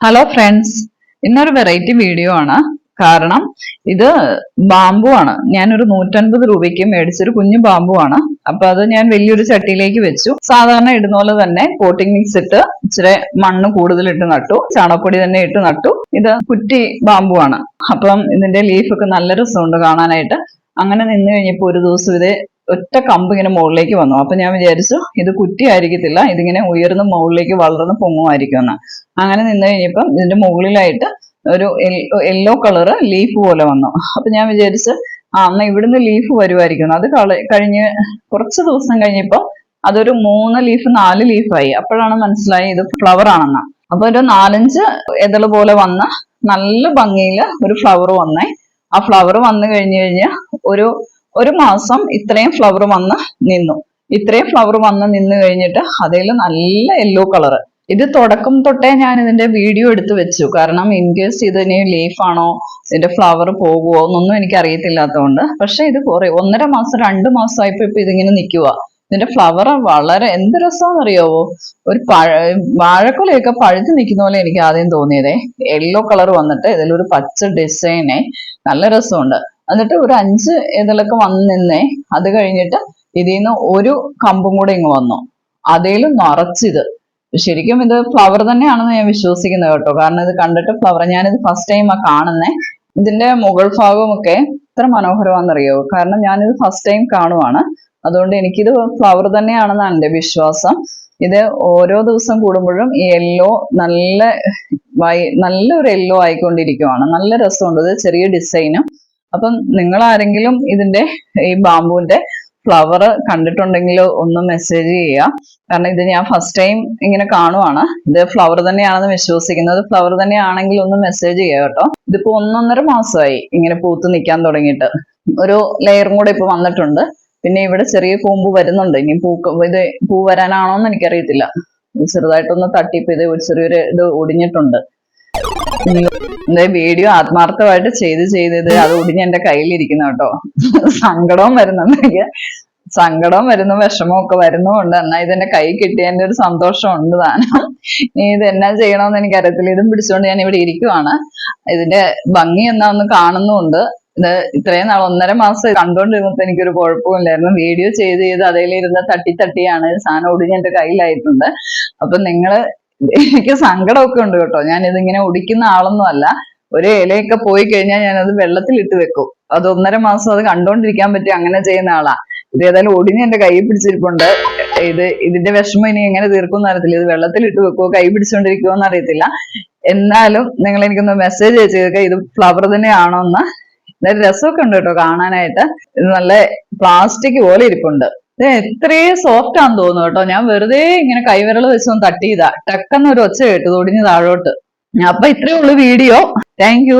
Hello friends ഇന്നൊരു variety video ആണ്. കാരണം ഇത് ബാമ്പു ആണ്. ഞാനൊരു നൂറ്റൻപത് രൂപയ്ക്ക് മേടിച്ചൊരു കുഞ്ഞു ബാമ്പു ആണ്. അപ്പൊ അത് ഞാൻ വലിയൊരു ചട്ടിയിലേക്ക് വെച്ചു. സാധാരണ ഇടുന്ന പോലെ തന്നെ പോട്ടിംഗ് മിക്സ് ഇട്ട് ഇച്ചിരി മണ്ണ് കൂടുതൽ ഇട്ട് നട്ടു. ചാണകപ്പൊടി തന്നെ ഇട്ട് നട്ടു. ഇത് കുറ്റി ബാമ്പു ആണ്. അപ്പം ഇതിന്റെ ലീഫൊക്കെ നല്ല രസമുണ്ട് കാണാനായിട്ട്. അങ്ങനെ നിന്ന് കഴിഞ്ഞപ്പോൾ ഒരു ദിവസം ഇത് ഒറ്റ കമ്പ് ഇങ്ങനെ മുകളിലേക്ക് വന്നു. അപ്പൊ ഞാൻ വിചാരിച്ചു ഇത് കുറ്റി ആയിരിക്കത്തില്ല ഇതിങ്ങനെ ഉയർന്ന് മുകളിലേക്ക് വളർന്ന് പൊങ്ങുമായിരിക്കും എന്ന്. അങ്ങനെ നിന്ന് കഴിഞ്ഞപ്പം ഇതിന്റെ മുകളിലായിട്ട് ഒരു യെല്ലോ കളറ് ലീഫ് പോലെ വന്നു. അപ്പൊ ഞാൻ വിചാരിച്ച് ആ എന്നാ ഇവിടുന്ന് ലീഫ് വരുമായിരിക്കും. അത് കഴിഞ്ഞ് കുറച്ച് ദിവസം കഴിഞ്ഞപ്പോ അതൊരു മൂന്ന് ലീഫ് നാല് ലീഫായി അപ്പോഴാണ് മനസ്സിലായി ഇത് ഫ്ലവർ ആണെന്ന്. അപ്പൊ ഒരു നാലഞ്ച് ഇതൾ പോലെ വന്ന് നല്ല ഭംഗിയിൽ ഒരു ഫ്ലവർ വന്നേ. ആ ഫ്ലവർ വന്നു കഴിഞ്ഞു കഴിഞ്ഞാൽ ഒരു ഒരു മാസം ഇത്രയും ഫ്ലവർ വന്ന് നിന്നു. ഇത്രയും ഫ്ലവർ വന്ന് നിന്ന് കഴിഞ്ഞിട്ട് അതിൽ നല്ല യെല്ലോ കളറ് ഇത് തുടക്കം തൊട്ടേ ഞാൻ ഇതിന്റെ വീഡിയോ എടുത്തു വെച്ചു. കാരണം ഇൻകേസ് കേസ് ഇനി ലീഫാണോ ഇതിന്റെ ഫ്ലവർ പോകുമോ എന്നൊന്നും എനിക്ക് അറിയത്തില്ലാത്തതുകൊണ്ട് പക്ഷെ ഇത് കുറേ ഒന്നര മാസം രണ്ട് മാസമായപ്പോ ഇപ്പൊ ഇതിങ്ങനെ നിൽക്കുക ഇതിന്റെ ഫ്ലവർ വളരെ എന്ത് രസമാണെന്ന് അറിയാവോ ഒരു പഴ വാഴക്കുലയൊക്കെ പഴുത്ത് നിൽക്കുന്ന പോലെ എനിക്ക് ആദ്യം തോന്നിയതേ. യെല്ലോ കളർ വന്നിട്ട് ഇതിലൊരു പച്ച ഡിസൈനെ നല്ല രസമുണ്ട്. എന്നിട്ട് ഒരു അഞ്ച് ഇതിലൊക്കെ വന്ന് നിന്നേ. അത് കഴിഞ്ഞിട്ട് ഇതിൽ നിന്ന് ഒരു കമ്പും കൂടെ ഇങ്ങ് വന്നു. അതേലും നിറച്ചിത്. ശരിക്കും ഇത് ഫ്ലവർ തന്നെയാണെന്ന് ഞാൻ വിശ്വസിക്കുന്നത് കേട്ടോ. കാരണം ഇത് കണ്ടിട്ട് ഫ്ലവർ ഞാനിത് ഫസ്റ്റ് ടൈം ആ കാണുന്നേ. ഇതിന്റെ മുകൾ ഭാഗമൊക്കെ എത്ര മനോഹരമാണെന്നറിയോ? കാരണം ഞാനിത് ഫസ്റ്റ് ടൈം കാണുവാണ്. അതുകൊണ്ട് എനിക്കിത് ഫ്ലവർ തന്നെയാണെന്നാണ് എന്റെ വിശ്വാസം. ഇത് ഓരോ ദിവസം കൂടുമ്പോഴും ഈ യെല്ലോ നല്ല വൈ നല്ലൊരു യെല്ലോ ആയിക്കൊണ്ടിരിക്കുവാണ്. നല്ല രസമുണ്ട്. ഇത് ചെറിയ ഡിസൈനും അപ്പം നിങ്ങൾ ആരെങ്കിലും ഇതിന്റെ ഈ ബാമ്പുവിന്റെ ഫ്ലവർ കണ്ടിട്ടുണ്ടെങ്കിൽ ഒന്ന് മെസ്സേജ് ചെയ്യുക കാരണം ഇത് ഞാൻ ഫസ്റ്റ് ടൈം ഇങ്ങനെ കാണുവാണ്. ഇത് ഫ്ലവർ തന്നെയാണെന്ന് വിശ്വസിക്കുന്നത് ഫ്ലവർ തന്നെയാണെങ്കിൽ ഒന്ന് മെസ്സേജ് ചെയ്യുക കേട്ടോ. ഇതിപ്പോ ഒന്നൊന്നര മാസമായി ഇങ്ങനെ പൂത്ത് നിൽക്കാൻ തുടങ്ങിയിട്ട്. ഒരു ലെയറും കൂടെ ഇപ്പൊ വന്നിട്ടുണ്ട്. പിന്നെ ഇവിടെ ചെറിയ കൂമ്പ് വരുന്നുണ്ട്. ഇനി പൂക്ക ഇത് പൂ വരാനാണോ എന്ന് എനിക്കറിയത്തില്ല ചെറുതായിട്ടൊന്ന് തട്ടിപ്പ് ഇത് ചെറിയൊരു ഇത് ഒടിഞ്ഞിട്ടുണ്ട്. വീഡിയോ ആത്മാർത്ഥമായിട്ട് ചെയ്ത് ചെയ്തത് അത് ഒടിഞ്ഞ് എന്റെ കയ്യിലിരിക്കുന്നു കേട്ടോ. സങ്കടവും വരുന്നുണ്ടെങ്കിൽ സങ്കടവും വരുന്നു വിഷമവും ഒക്കെ വരുന്നുമുണ്ട് എന്നാ ഇതെന്റെ കൈ കിട്ടിയതിന്റെ ഒരു സന്തോഷം ഉണ്ട് താനും ഇത് എന്നാ ചെയ്യണമെന്ന് എനിക്കറിയത്തില്ല. ഇതും പിടിച്ചുകൊണ്ട് ഞാൻ ഇവിടെ ഇരിക്കുവാണ്. ഇതിന്റെ ഭംഗി എന്നാ ഒന്ന് കാണുന്നുമുണ്ട്. ഇത് ഇത്രയും നാൾ ഒന്നര മാസം കണ്ടോണ്ടിരുന്നപ്പോ എനിക്കൊരു കുഴപ്പമില്ലായിരുന്നു വീഡിയോ ചെയ്ത് ചെയ്ത് അതിലിരുന്ന് തട്ടി തട്ടിയാണ് സാധനം ഒടിഞ്ഞ് എന്റെ കയ്യിലായിട്ടുണ്ട്. അപ്പൊ നിങ്ങൾ എനിക്ക് സങ്കടമൊക്കെ ഉണ്ട് കേട്ടോ. ഞാൻ ഇതിങ്ങനെ ഒടിക്കുന്ന ആളൊന്നും അല്ല ഒരു ഇലയൊക്കെ പോയി കഴിഞ്ഞാൽ ഞാൻ അത് വെള്ളത്തിൽ ഇട്ട് വെക്കും. അത് ഒന്നര മാസം അത് കണ്ടോണ്ടിരിക്കാൻ പറ്റി അങ്ങനെ ചെയ്യുന്ന ആളാ. ഇത് ഏതായാലും ഒടിഞ്ഞ് എന്റെ കൈ പിടിച്ചിരിപ്പുണ്ട്. ഇത് ഇതിന്റെ വിഷമം ഇനി എങ്ങനെ തീർക്കും അറിയത്തില്ല. ഇത് വെള്ളത്തിലിട്ട് വെക്കുമോ കൈ പിടിച്ചുകൊണ്ടിരിക്കുമോ എന്ന് അറിയത്തില്ല. എന്നാലും നിങ്ങൾ എനിക്കൊന്ന് മെസ്സേജ് അയച്ചേക്കുക ഇത് ഫ്ലവർ തന്നെയാണോ എന്ന് രസമൊക്കെ ഉണ്ട് കേട്ടോ കാണാനായിട്ട്. ഇത് നല്ല പ്ലാസ്റ്റിക് പോലെ ഇരിപ്പുണ്ട്. എത്രയും സോഫ്റ്റ് ആണെന്ന് തോന്നുന്നു കേട്ടോ. ഞാൻ വെറുതെ ഇങ്ങനെ കൈവിരൽ വെച്ചൊന്ന് തട്ടിയതാ ടക്കെന്ന് ഒരു ഒച്ച കേട്ടു തൊടിഞ്ഞ് താഴോട്ട്. അപ്പൊ ഇത്രയേ ഉള്ളൂ വീഡിയോ താങ്ക്